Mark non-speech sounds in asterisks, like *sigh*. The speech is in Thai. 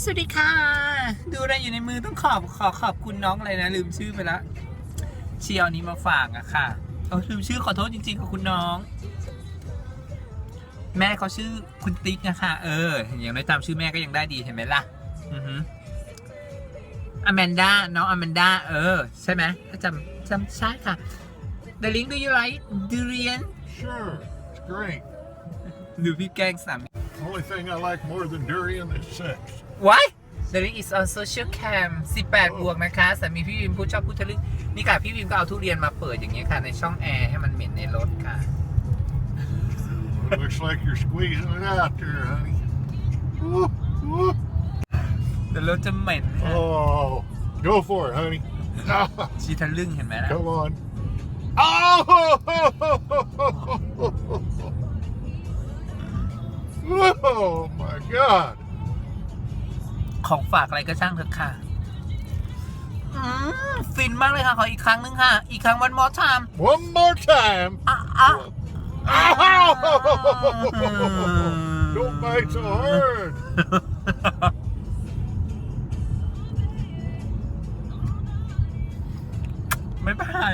สวัสดีค่ะ ดูอะไรอยู่ในมือต้องขอบขอขอบคุณน้องอะไรนะ ลืมชื่อไปละเชียร์นี้มาฝากอะค่ะเออลืมชื่อขอโทษจริงๆขอบคุณน้อง แม่เขาชื่อคุณติ๊กนะคะเอออย่างน้อยจำชื่อแม่ก็ยังได้ดีเห็นไหมล่ะอือฮึอแมนดาน้องอแมนดาเออ ใช่ไหมถ้าจำจำใช่ค่ะ The link do you like durian Sure, it's great. ดูพี่แกล้งสามี Only thing I like more than durian is sex. What The link is on social cam 18 บวกนะคะ สามีพี่วิมผู้ชอบพูดทะลึ่งนี่ค่ะ พี่วิมก็เอาทุเรียนมาเปิดอย่างเงี้ยค่ะ ในช่องแอร์ให้มันเหม็นในรถค่ะ It looks like you're squeezing it out there, honey. Woo, woo. เดี๋ยวรถจะเหม็นค่ะ Oh, go for it, honey. ชีทะลึ่งเห็นไหมล่ะ Come on. Oh! *laughs* Oh my God! ของฝากอะไรก็ช่างเถอะค่ะอืมฟินมากเลยค่ะ ขออีกครั้งนึงค่ะ อีกครั้ง one more time One more time. อะอะ Ow! Don't bite so hard. ไม่บาย